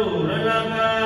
Lord,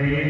Amen.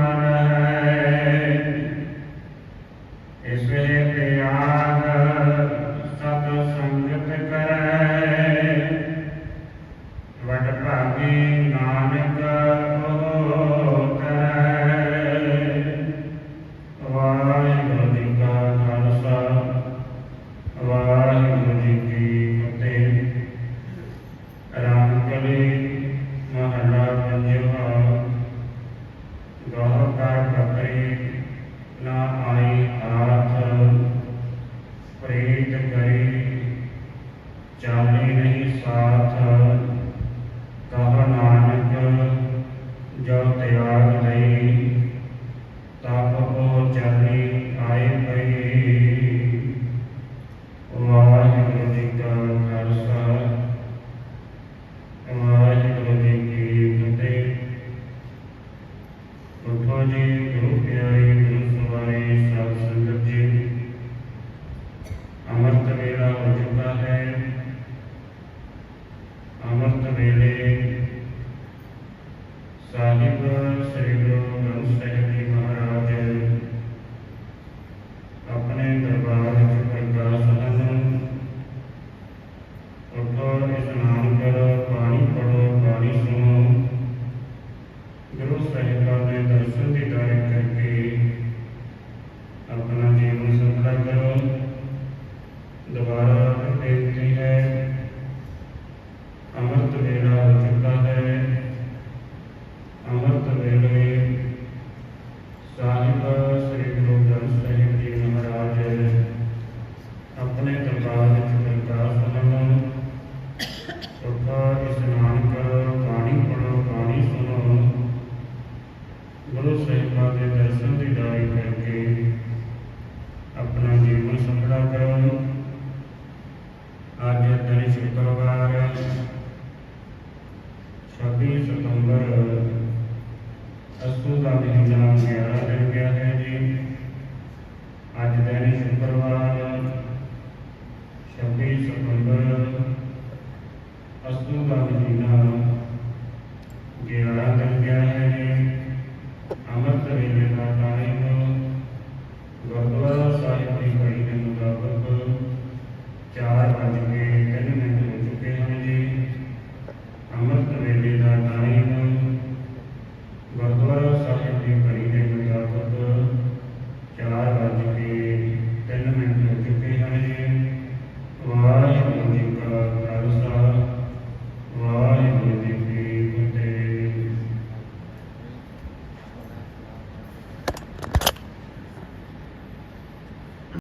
ਚਾਲੇ ਨਹੀਂ ਸਾਥ ਕਹ ਨਾਨਕ ਜੋ ਤਿਆਗ ਲਈ ਤਪ ਕੋ ਚਰਨੀ ਆਏ ਪਈ। ਵਾਹਿਗੁਰੂ ਜੀ ਕਾ ਖਾਲਸਾ, ਵਾਹਿਗੁਰੂ ਜੀ ਕੀ ਫਤਿਹ। ਉਠੋ ਜੀ birth, a school to